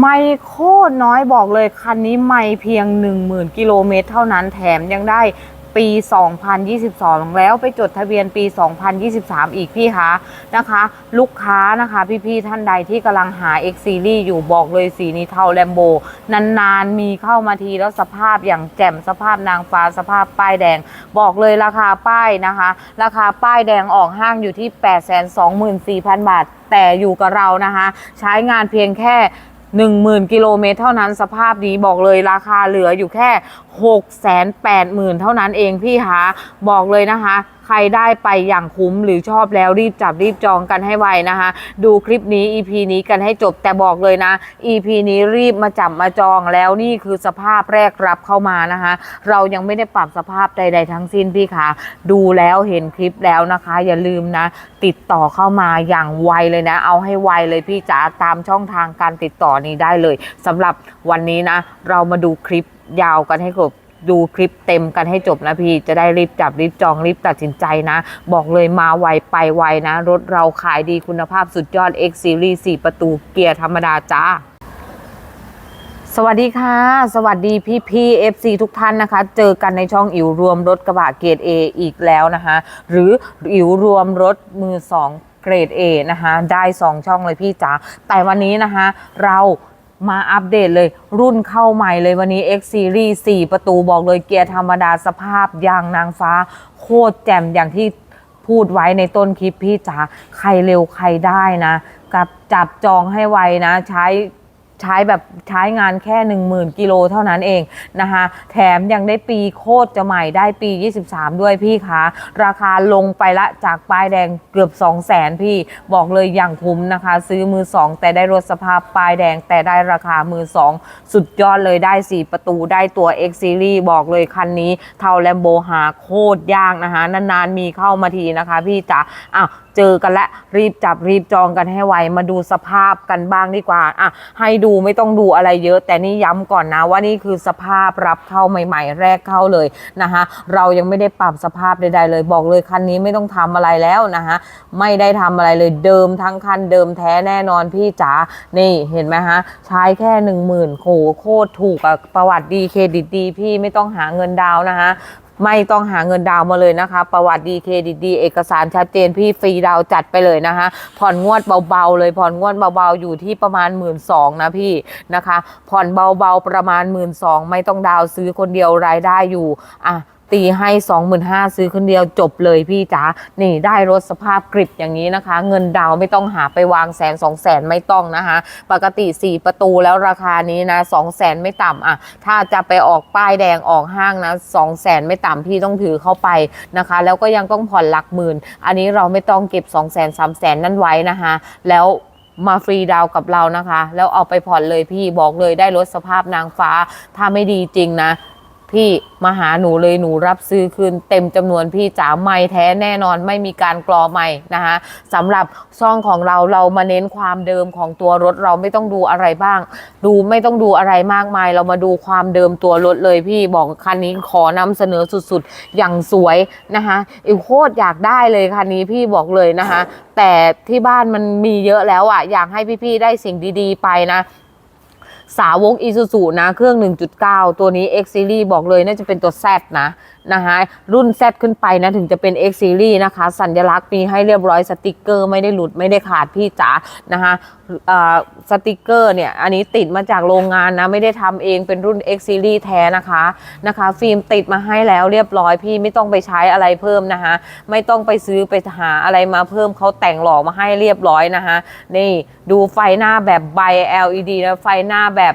ไม่โคตรน้อยบอกเลยคันนี้ไม่เพียง 10,000 กิโลเมตรเท่านั้นแถมยังได้ปี 2022 แล้วไปจดทะเบียนปี 2023 อีกพี่คะนะคะ ลูกค้านะคะพี่ๆท่านใดที่กำลังหา X Series อยู่บอกเลยสีนี้เทาแลมโบนานๆ มีเข้ามาทีแล้วสภาพอย่างแจ่มสภาพนางฟ้าสภาพป้ายแดง บอกเลยราคาป้ายนะคะ ราคาป้ายแดงออกห้างอยู่ที่ 824,000 บาท แต่อยู่กับเรานะคะ ใช้งานเพียงแค่ 10,000 กิโลเมตรเท่านั้นสภาพนี้บอกเลยราคาเหลืออยู่แค่ 680,000 เท่านั้นเองพี่คะบอกเลยนะคะ ใครได้ไปอย่างคุ้มหรือชอบแล้วรีบจับรีบจองกันให้ไวนะคะ ดูคลิปนี้ EP นี้กันให้จบแต่บอกเลยนะ EP นี้รีบมาจับมาจองแล้วนี่คือสภาพแรกรับเข้ามานะคะ เรายังไม่ได้ปรับสภาพใด ๆ ทั้งสิ้นพี่คะดูแล้วเห็นคลิปแล้วนะคะ อย่าลืมนะ ติดต่อเข้ามาอย่างไวเลยนะ เอาให้ไวเลยพี่จ๋าตามช่องทางการติดต่อนี้ได้เลยสำหรับวันนี้นะ เรามาดูคลิปยาวกันให้ครบ ดูคลิปเต็มกันให้จบนะพี่ จะได้รีบจับรีบจองรีบตัดสินใจนะ บอกเลยมาไวไปไวนะ รถเราขายดีคุณภาพสุดยอด X Series 4 ประตูเกียร์ธรรมดาจ้าสวัสดีค่ะ สวัสดีพี่พี่ๆ FC ทุกท่านนะคะ เจอกันในช่องอิ๋วรวมรถกระบะเกรด A อีกแล้วนะคะ หรืออิ๋วรวมรถมือ2เกรด A นะคะ ได้ 2 ช่องเลยพี่จ๋าแต่วันนี้นะคะ เรา มาอัปเดตเลยรุ่นเข้าใหม่เลยวันนี้ X Series 4 ประตูบอกเลยเกียร์ธรรมดาสภาพยางนางฟ้า โคตรแจ่มอย่างที่พูดไว้ในต้นคลิปพี่จ๋าใครเร็วใครได้นะ กับจับจองให้ไวนะ ใช้ ใช้แบบใช้งานแค่ 10,000 กิโลเท่านั้นเองนะคะแถมยังได้ปีโคตรจะใหม่ได้ปี 23 ด้วยพี่คะราคาลงไปละจากป้ายแดงเกือบ 2 0 0แสนพี่บอกเลยอย่างคุ้มนะคะ ซื้อมือ 2 แต่ได้รถสภาพป้ายแดงแต่ได้ราคามือ 2 สุดยอดเลยได้ 4 ประตูได้ตัว X Series บอกเลยคันนี้เท่าแลมโบหาโคตรยากนะคะนานๆมีเข้ามาทีนะคะพี่จ๋าอ้าว เจอกันและรีบจับรีบจองกันให้ไวมาดูสภาพกันบ้างดีกว่าอะให้ดูไม่ต้องดูอะไรเยอะ แต่นี่ย้ำก่อนนะว่านี่คือสภาพรับเข้าใหม่ ๆ แรกเข้าเลยนะคะเรายังไม่ได้ปรับสภาพใดๆเลย บอกเลยคันนี้ไม่ต้องทำอะไรแล้วนะคะไม่ได้ทำอะไรเลยเดิมทั้งคันเดิมแท้แน่นอนพี่จ๋านี่เห็นไหมฮะใช้แค่หนึ่งหมื่นโหโคตรถูกอะประวัติดีเครดิตดีพี่ไม่ต้องหาเงินดาวนะคะ ไม่ต้องหาเงินดาวมาเลยนะคะ ประวัติดีเครดิตดีเอกสารชัดเจนพี่ฟรีดาวจัดไปเลยนะคะ ผ่อนงวดเบาๆเลยผ่อนงวดเบาๆอยู่ที่ประมาณหมื่นสองนะพี่นะคะ ผ่อนเบาๆประมาณหมื่นสองไม่ต้องดาวซื้อคนเดียวรายได้อยู่อะ ตีให้25,000ซื้อคนเดียวจบเลยพี่จ๋า นี่ได้รถสภาพกริบอย่างนี้นะคะ เงินดาวไม่ต้องหาไปวางแสนสองแสนไม่ต้องนะคะ ปกติ 4 ประตูแล้วราคานี้นะ2 0 0แสนไม่ต่ำอะ ถ้าจะไปออกป้ายแดงออกห้างนะ2 0 0แสนไม่ต่ำพี่ต้องถือเข้าไปนะคะ แล้วก็ยังต้องผ่อนหลักหมื่น อันนี้เราไม่ต้องเก็บ2 0 0แสน3 0แสนนั่นไว้นะคะ แล้วมาฟรีดาวกับเรานะคะ แล้วเอาไปผ่อนเลยพี่บอกเลยได้รถสภาพนางฟ้าถ้าไม่ดีจริงนะ พี่มาหาหนูเลยหนูรับซื้อคืนเต็มจำนวนพี่จ๋าไม่แท้แน่นอนไม่มีการกรอไม่นะคะสำหรับซ่องของเราเรามาเน้นความเดิมของตัวรถเราไม่ต้องดูอะไรบ้าง ดูไม่ต้องดูอะไรมากมาย เรามาดูความเดิมตัวรถเลยพี่บอกคันนี้ขอนำเสนอสุดๆ อย่างสวยนะคะอิวโคตรอยากได้เลยคันนี้พี่บอกเลยนะคะแต่ที่บ้านมันมีเยอะแล้วอะอยากให้พี่ๆได้สิ่งดีๆ ไปนะ สาวกอีซูซูนะ เครื่อง 1.9 ตัวนี้ X Series บอกเลยน่าจะเป็นตัวแซดนะ นะคะรุ่น Z ขึ้นไปนะถึงจะเป็น X Series นะคะ สัญลักษณ์มีให้เรียบร้อยสติกเกอร์ไม่ได้หลุดไม่ได้ขาดพี่จ๋านะคะสติกเกอร์เนี่ยอันนี้ติดมาจากโรงงานนะไม่ได้ทำเองเป็นรุ่น X Series แท้นะคะนะคะฟิล์มติดมาให้แล้วเรียบร้อยพี่ไม่ต้องไปใช้อะไรเพิ่มนะคะไม่ต้องไปซื้อไปหาอะไรมาเพิ่มเขาแต่งหล่อมาให้เรียบร้อยนะคะนี่ดูไฟหน้าแบบใบ LED นะไฟหน้าแบบ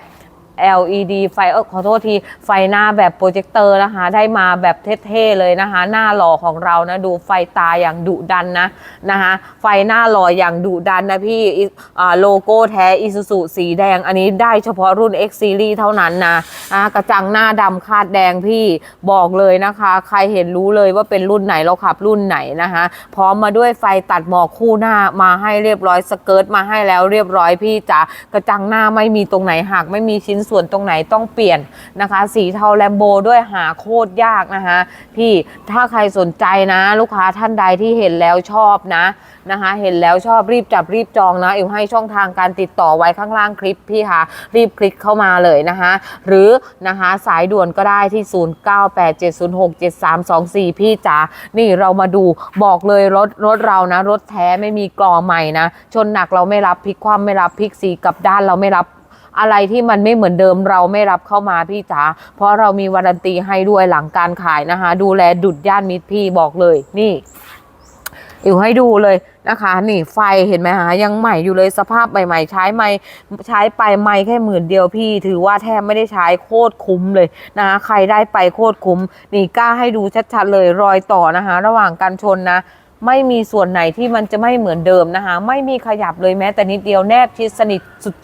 LED ไฟเออขอโทษที ไฟหน้าแบบโปรเจคเตอร์นะคะ ได้มาแบบเท่ๆเลยนะคะ หน้าหล่อของเรานะ ดูไฟตาอย่างดุดันนะนะคะ ไฟหน้าหล่ออย่างดุดันนะพี่อ่าโลโก้แท้อิซูซูสีแดง อันนี้ได้เฉพาะรุ่น X Series เท่านั้นนะอ่ากระจังหน้าดำคาดแดงพี่บอกเลยนะคะ ใครเห็นรู้เลยว่าเป็นรุ่นไหนเราขับรุ่นไหนนะคะพร้อมมาด้วยไฟตัดหมอกคู่หน้ามาให้เรียบร้อยสเกิร์ตมาให้แล้วเรียบร้อยพี่จ๋ากระจังหน้าไม่มีตรงไหนหักไม่มีชิ้นส่วนตรงไหนต้องเปลี่ยนนะคะ สีเทาแลมโบด้วยหาโคตรยากนะคะ พี่ถ้าใครสนใจนะ ลูกค้าท่านใดที่เห็นแล้วชอบนะนะคะ เห็นแล้วชอบรีบจับรีบจองนะอิวให้ช่องทางการติดต่อไว้ข้างล่างคลิปพี่คะรีบคลิกเข้ามาเลยนะคะ หรือนะคะสายด่วนก็ได้ที่ 0987067324 พี่จ๋านี่เรามาดูบอกเลยรถรถเรานะ รถแท้ไม่มีกลอใหม่นะ ชนหนักเราไม่รับพลิกคว่ำไม่รับพลิกสีกับด้านเราไม่รับ อะไรที่มันไม่เหมือนเดิมเราไม่รับเข้ามาพี่จ๋าเพราะเรามีวารันตีให้ด้วยหลังการขายนะคะ ดูแลดุดย่านมิตรพี่บอกเลยนี่อยู่ให้ดูเลยนะคะ นี่ไฟเห็นไหมคะยังใหม่อยู่เลยสภาพใหม่ๆใช้ไม่ใช้ไปไม่แค่หมื่นเดียวพี่ ถือว่าแทบไม่ได้ใช้โคตรคุ้มเลยนะคะใครได้ไปโคตรคุ้ม นี่กล้าให้ดูชัดๆเลยรอยต่อนะคะ ระหว่างการชนนะไม่มีส่วนไหนที่มันจะไม่เหมือนเดิมนะคะ ไม่มีขยับเลยแม้แต่นิดเดียวแนบชิดสนิท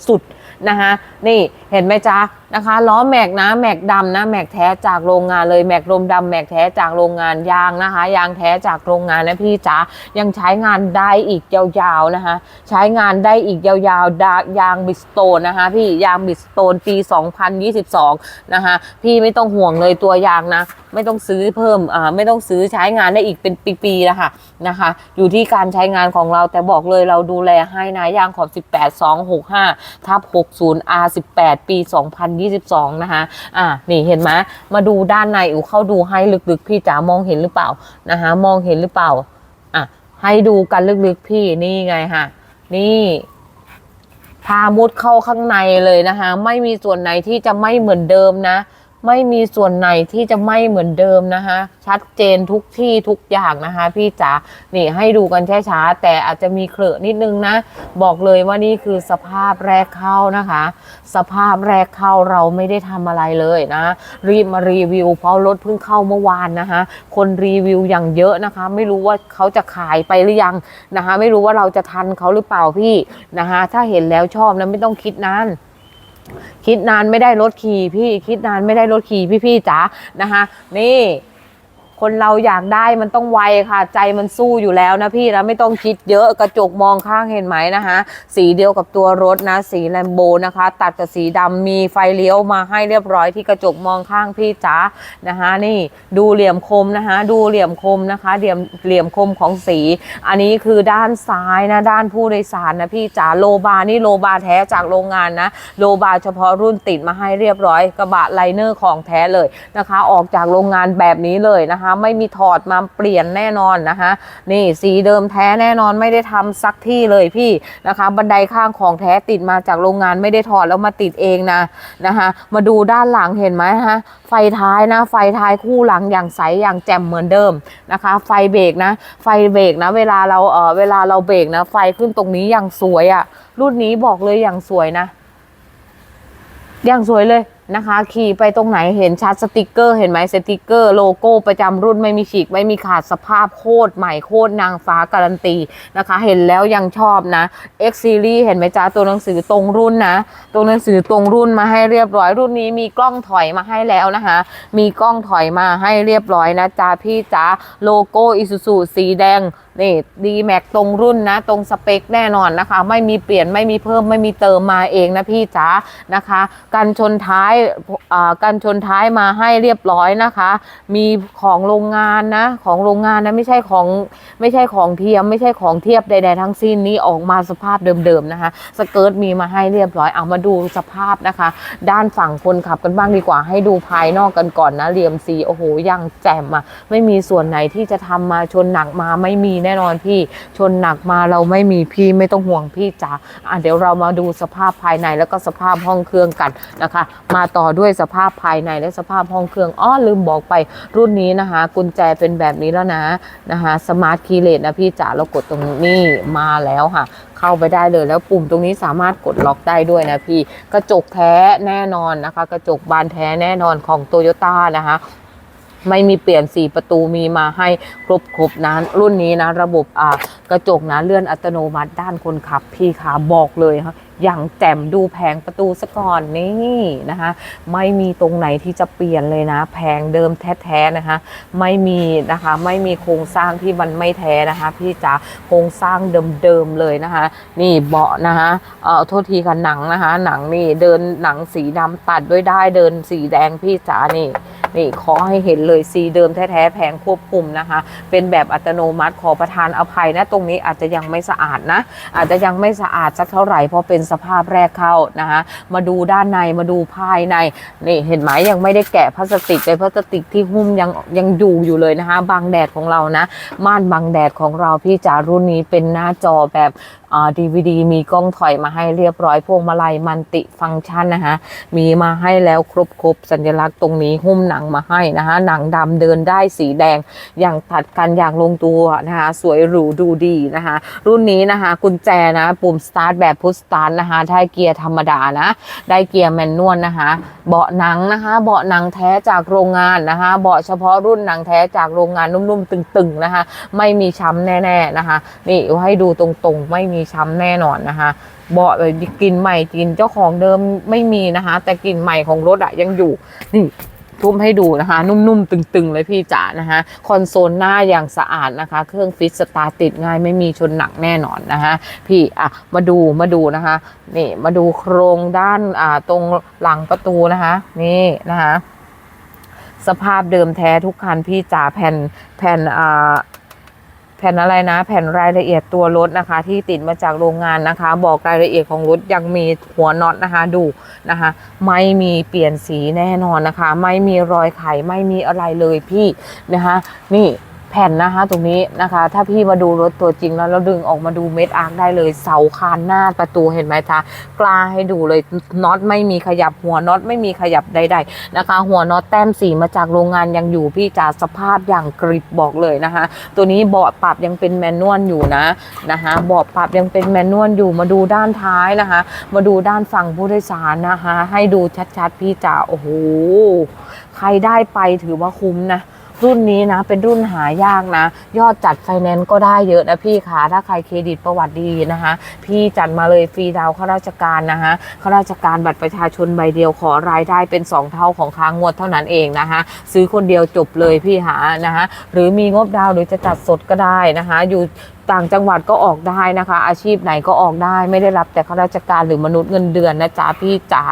สุดๆ นะคะนี่เห็นไหมจ๊ะนะคะล้อแม็กนะแม็กดำนะแม็กแท้จากโรงงานเลยแม็กลมดำแม็กแท้จากโรงงานยางนะคะ ยางแท้จากโรงงานนะพี่จ๋ายังใช้งานได้อีกยาวๆนะคะ ใช้งานได้อีกยาวๆดายางบิสโตนนะคะ พี่ยางบิสโตนปี 2022 นะคะ พี่ไม่ต้องห่วงเลยตัวยางนะ ไม่ต้องซื้อเพิ่มอ่าไม่ต้องซื้อใช้งานได้อีกเป็นปีๆนะคะนะคะ อยู่ที่การใช้งานของเราแต่บอกเลยเราดูแลให้นะยางขอบ 18 265ทับ60 R18 ปี 2000 22 นะคะ อ่า นี่เห็นไหมมาดูด้านในอูเข้าดูให้ลึกๆ พี่จ๋ามองเห็นหรือเปล่านะคะ มองเห็นหรือเปล่า อะ ให้ดูกันลึกๆ พี่นี่ไงฮะนี่พามุดเข้าข้างในเลยนะคะ ไม่มีส่วนไหนที่จะไม่เหมือนเดิมนะ ไม่มีส่วนไหนที่จะไม่เหมือนเดิมนะคะ ชัดเจนทุกที่ทุกอย่างนะคะ พี่จ๋านี่ให้ดูกันช้าๆแต่อาจจะมีเครอะนิดนึงนะ บอกเลยว่านี่คือสภาพแรกเข้านะคะ สภาพแรกเข้าเราไม่ได้ทำอะไรเลยนะ รีบมารีวิว เพราะรถเพิ่งเข้าเมื่อวานนะคะ คนรีวิวอย่างเยอะนะคะ ไม่รู้ว่าเขาจะขายไปหรือยังนะคะ ไม่รู้ว่าเราจะทันเขาหรือเปล่าพี่นะคะ ถ้าเห็นแล้วชอบนะไม่ต้องคิดนาน คิดนานไม่ได้รถขี่พี่คิดนานไม่ได้รถขี่พี่ๆจ๋านะคะนี่ คนเราอยากได้มันต้องไวค่ะ ใจมันสู้อยู่แล้วนะพี่นะไม่ต้องคิดเยอะกระจกมองข้างเห็นไหมนะคะสีเดียวกับตัวรถนะ สีแลมโบนะคะ ตัดกับสีดำมีไฟเลี้ยวมาให้เรียบร้อยที่กระจกมองข้างพี่จ๋านะคะนี่ดูเหลี่ยมคมนะคะ ดูเหลี่ยมคมนะคะเหลี่ยมเหลี่ยมคมของสี อันนี้คือด้านซ้ายนะด้านผู้โดยสารนะพี่จ๋าโลบานี่โลบาแท้จากโรงงานนะโลบาเฉพาะรุ่นติดมาให้เรียบร้อย กระบะไลเนอร์ของแท้เลยนะคะ ออกจากโรงงานแบบนี้เลยนะคะนะคะไม่มีถอดมาเปลี่ยนแน่นอนนะคะนี่สีเดิมแท้แน่นอนไม่ได้ทำซักที่เลยพี่นะคะ บันไดข้างของแท้ติดมาจากโรงงานไม่ได้ถอดแล้วมาติดเองนะนะคะมาดูด้านหลังเห็นไหมฮะไฟท้ายนะไฟท้ายคู่หลังอย่างใสอย่างแจ่มเหมือนเดิมนะคะ ไฟเบรกนะ ไฟเบรกนะเวลาเราเออเวลาเราเบรกนะ ไฟขึ้นตรงนี้อย่างสวยอะ่ะรุ่นนี้บอกเลยอย่างสวยนะ อย่างสวยเลย นะคะ ขี่ไปตรงไหนเห็นชัดสติกเกอร์เห็นไหมสติกเกอร์โลโก้ประจำรุ่นไม่มีฉีกไม่มีขาดสภาพโคตรใหม่โคตรนางฟ้าการันตีนะคะ เห็นแล้วยังชอบนะ X Series เห็นไหมจ้าตัวหนังสือตรงรุ่นนะตัวหนังสือตรงรุ่นมาให้เรียบร้อยรุ่นนี้มีกล้องถอยมาให้แล้วนะคะ มีกล้องถอยมาให้เรียบร้อยนะจ้าพี่จ้าโลโก้อิซูซูสีแดง นี่ดีแม็กตรงรุ่นนะ ตรงสเปคแน่นอนนะคะ ไม่มีเปลี่ยนไม่มีเพิ่มไม่มีเติมมาเองนะพี่จ๋านะคะกันชนท้ายอ่ากันชนท้ายมาให้เรียบร้อยนะคะ มีของโรงงานนะ ของโรงงานนะไม่ใช่ของไม่ใช่ของเทียม ไม่ใช่ของเทียบใดๆทั้งสิ้นนี้ออกมาสภาพเดิมๆนะคะ สเกิร์ตมีมาให้เรียบร้อยเอามาดูสภาพนะคะ ด้านฝั่งคนขับกันบ้างดีกว่า ให้ดูภายนอกกันก่อนนะเหลี่ยมสีโอ้โหยังแจ่มอะไม่มีส่วนไหนที่จะทำมาชนหนักมาไม่มีแน่นอนพี่ชนหนักมาเราไม่มีพี่ไม่ต้องห่วงพี่จ๋าอะเดี๋ยวเรามาดูสภาพภายในแล้วก็สภาพห้องเครื่องกันนะคะ มาต่อด้วยสภาพภายในและสภาพห้องเครื่องอ้อลืมบอกไปรุ่นนี้นะคะ กุญแจเป็นแบบนี้แล้วนะนะคะสมาร์ทคีย์เลสนะพี่จ๋าเรากดตรงนี้มาแล้วค่ะเข้าไปได้เลยแล้วปุ่มตรงนี้สามารถกดล็อกได้ด้วยนะพี่ กระจกแท้แน่นอนนะคะ กระจกบานแท้แน่นอนของโตโยต้านะคะ ไม่มีเปลี่ยนสีประตูมีมาให้ครบครบนะรุ่นนี้นะ ระบบอ่ากระจกนะเลื่อนอัตโนมัติด้านคนขับ พี่ขาบอกเลยค่ะอย่างแจ่มดูแผงประตูซะก่อนนี่นะคะ ไม่มีตรงไหนที่จะเปลี่ยนเลยนะแผงเดิมแท้ๆนะคะ ไม่มีนะคะไม่มีโครงสร้างที่มันไม่แท้นะคะ พี่จ๋าโครงสร้างเดิมๆเลยนะคะ นี่เบาะนะคะเอ่อโทษทีค่ะหนังนะคะ หนังนี่เดินหนังสีดำตัดด้วยได้เดินสีแดงพี่จ๋านี่ นี่ขอให้เห็นเลยสีเดิมแท้ๆแผงควบคุมนะคะ เป็นแบบอัตโนมัติขอประทานอภัยนะ ตรงนี้อาจจะยังไม่สะอาดนะ อาจจะยังไม่สะอาดสักเท่าไหร่เพราะเป็นสภาพแรกเข้านะคะมาดูด้านในมาดูภายในนี่เห็นไหมยังไม่ได้แกะพลาสติกเลยพลาสติกที่หุ้มยังยังอยู่อยู่เลยนะคะบังแดดของเรานะ ม่านบังแดดของเราพี่จ๋ารุ่นนี้เป็นหน้าจอแบบดีวดีมีกล้องถอยมาให้เรียบร้อยพวงมาลัยมันติฟังก์ชันนะคะมีมาให้แล้วครบครบสัญลักษณ์ตรงนี้หุ้มหนังมาให้นะคะหนังดำเดินได้สีแดงอย่างตัดกันอย่างลงตัวนะคะสวยหรูดูดีนะคะรุ่นนี้นะคะกุญแจนะปุ่มสตาร์ทแบบพุชสตาร์ทนะคะได้เกียร์ธรรมดานะได้เกียร์แมนนวลนะคะเบาะหนังนะคะเบาะหนังแท้จากโรงงานนะคะเบาะเฉพาะรุ่นหนังแท้จากโรงงานนุ่มๆตึงๆนะคะไม่มีช้ำแน่ๆนะคะนี่ให้ดูตรงๆไม่มีช้ำแน่นอนนะคะเบาะเลยกลินใหม่กลินเจ้าของเดิมไม่มีนะคะ แต่กลิ่นใหม่ของรถอะยังอยู่นี่ทุ่มให้ดูนะคะ นุ่มๆ ตึงๆ เลยพี่จ๋านะคะคอนโซลหน้าอย่างสะอาดนะคะ เครื่องฟิตสตาร์ติดง่ายไม่มีชนหนักแน่นอนนะคะพี่อะมาดูมาดูนะคะนี่มาดูโครงด้านอ่าตรงหลังประตูนะคะ นี่นะคะ สภาพเดิมแท้ทุกคันพี่จ๋าแผ่นแผ่นอ่า แผ่นอะไรนะ แผ่นรายละเอียดตัวรถนะคะ ที่ติดมาจากโรงงานนะคะ บอกรายละเอียดของรถยังมีหัวน็อตนะคะ ดูนะคะ ไม่มีเปลี่ยนสีแน่นอนนะคะ ไม่มีรอยไขไม่มีอะไรเลยพี่นะคะ นี่ แผ่นนะคะตรงนี้นะคะ ถ้าพี่มาดูรถตัวจริงแล้วเราดึงออกมาดูเม็ดอาร์คได้เลยเสาคานหน้าประตูเห็นไหมคะกล้าให้ดูเลยน็อตไม่มีขยับหัวน็อตไม่มีขยับใด ๆนะคะ หัวน็อตแต้มสีมาจากโรงงานยังอยู่พี่จ๋าสภาพอย่างกริบบอกเลยนะคะ ตัวนี้เบาะปรับยังเป็นแมนนวลอยู่นะนะคะเบาะปรับยังเป็นแมนนวลอยู่มาดูด้านท้ายนะคะ มาดูด้านฝั่งผู้โดยสารนะคะ ให้ดูชัดๆพี่จ๋าโอ้โหใครได้ไปถือว่าคุ้มนะ รุ่นนี้นะเป็นรุ่นหายากนะ ยอดจัดไฟแนนซ์ก็ได้เยอะนะพี่คะถ้าใครเครดิตประวัติดีนะคะ พี่จัดมาเลยฟรีดาวข้าราชการนะคะข้าราชการบัตรประชาชนใบเดียวขอรายได้เป็น 2 เท่าของค้างงวดเท่านั้นเองนะคะ ซื้อคนเดียวจบเลยพี่หานะคะหรือมีงบดาวหรือจะจัดสดก็ได้นะคะอยู่ ต่างจังหวัดก็ออกได้นะคะ อาชีพไหนก็ออกได้ไม่ได้รับแต่ข้าราชการหรือมนุษย์เงินเดือนนะจ๊ะพี่จ๋า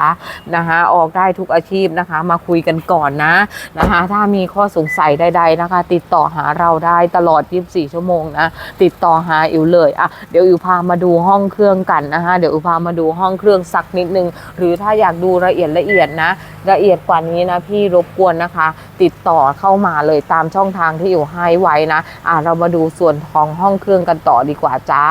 นะคะออกได้ทุกอาชีพนะคะ มาคุยกันก่อนนะนะคะ ถ้ามีข้อสงสัยใด ๆนะคะ ติดต่อหาเราได้ตลอด 24 ชั่วโมงนะติดต่อหาอิวเลยอะเดี๋ยวอิวพามาดูห้องเครื่องกันนะคะเดี๋ยวอิวพามาดูห้องเครื่องสักนิดนึง หรือถ้าอยากดูละเอียดละเอียดนะ ละเอียดกว่านี้นะพี่รบกวนนะคะ ติดต่อเข้ามาเลยตามช่องทางที่อยู่ให้ไว้นะอะเรามาดูส่วนของห้องเครื่องกันต่อดีกว่าจ้า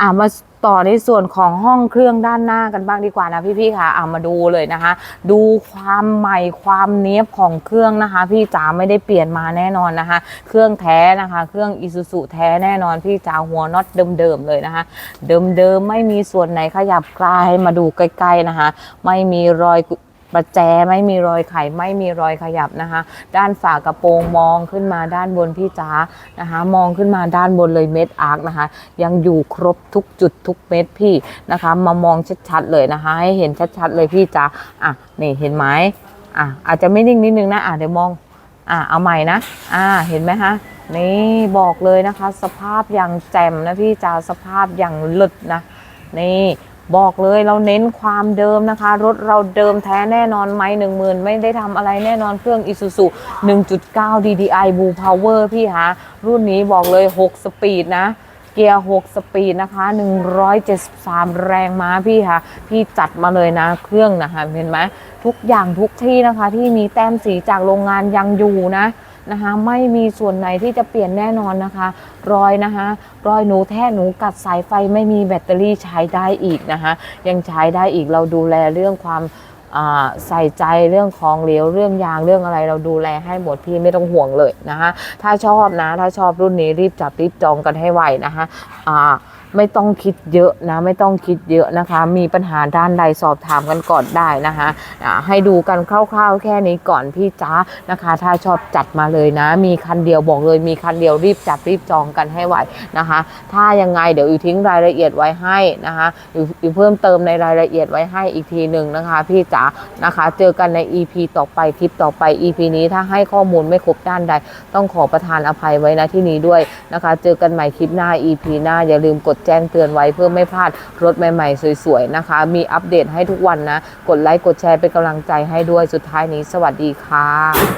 อะมาต่อในส่วนของห้องเครื่องด้านหน้ากันบ้างดีกว่านะพี่ๆค่ะอะมาดูเลยนะคะ ดูความใหม่ความเนี้ยบของเครื่องนะคะ พี่จ๋าไม่ได้เปลี่ยนมาแน่นอนนะคะ เครื่องแท้นะคะ เครื่องอิซูซุแท้แน่นอนพี่จ๋าหัวน็อตเดิมๆเลยนะคะ เดิมๆไม่มีส่วนไหนขยับกลายมาดูใกล้ๆนะคะ ไม่มีรอย ประแจไม่มีรอยไขไม่มีรอยขยับนะคะ ด้านฝากระโปรงมองขึ้นมาด้านบนพี่จ๋านะคะ มองขึ้นมาด้านบนเลยเม็ดอาร์คนะคะ ยังอยู่ครบทุกจุดทุกเม็ดพี่นะคะ มามองชัดๆเลยนะคะ ให้เห็นชัดๆเลยพี่จ๋าอะนี่เห็นไหมอะอาจจะไม่นิ่งนิดนึงนะอะเดี๋ยวมองอะเอาใหม่นะอะเห็นไหมคะนี่บอกเลยนะคะ สภาพอย่างแจ่มนะพี่จ๋าสภาพอย่างลิศนะนี่ บอกเลยเราเน้นความเดิมนะคะ รถเราเดิมแท้แน่นอนไหมหนึ่งหมื่นไม่ได้ทำอะไรแน่นอนเครื่อง Isuzu 1.9 DDI Blue Power พี่คะรุ่นนี้บอกเลย 6 สปีดนะเกียร์ 6 สปีดนะคะ 173 แรงม้าพี่ค่ะ พี่จัดมาเลยนะ เครื่องนะคะ เห็นไหม ทุกอย่างทุกที่นะคะ ที่มีแต้มสีจากโรงงานยังอยู่นะ นะคะ ไม่มีส่วนไหนที่จะเปลี่ยนแน่นอนนะคะ รอยนะคะ รอยหนูแท้หนูกัดสายไฟไม่มีแบตเตอรี่ใช้ได้อีกนะคะ ยังใช้ได้อีกเราดูแลเรื่องความใส่ใจเรื่องของเหลวเรื่องยางเรื่องอะไรเราดูแลให้หมดพี่ไม่ต้องห่วงเลยนะคะ ถ้าชอบนะ ถ้าชอบรุ่นนี้รีบจับรีบจองกันให้ไวนะคะอ่า ไม่ต้องคิดเยอะนะไม่ต้องคิดเยอะนะคะ มีปัญหาด้านใดสอบถามกันก่อนได้นะคะให้ดูกันคร่าวๆ แค่นี้ก่อนพี่จ้านะคะ ถ้าชอบจัดมาเลยนะ มีคันเดียวบอกเลย มีคันเดียวรีบจับรีบจองกันให้ไวนะคะ ถ้ายังไงเดี๋ยวอยู่ทิ้งรายละเอียดไว้ให้นะคะอยู่อยู่เพิ่มเติมในรายละเอียดไว้ให้อีกทีหนึ่งนะคะ พี่จ๋านะคะ เจอกันใน EP ต่อไปคลิปต่อไป EP นี้ถ้าให้ข้อมูลไม่ครบด้านใด ต้องขอประทานอภัยไว้นะที่นี้ด้วยนะคะ เจอกันใหม่คลิปหน้า EP หน้าอย่าลืมกดแจ้งเตือนไว้เพื่อไม่พลาดรถใหม่ๆ สวยๆนะคะ มีอัปเดตให้ทุกวันนะ กดไลค์กดแชร์เป็นกำลังใจให้ด้วยสุดท้ายนี้สวัสดีค่ะ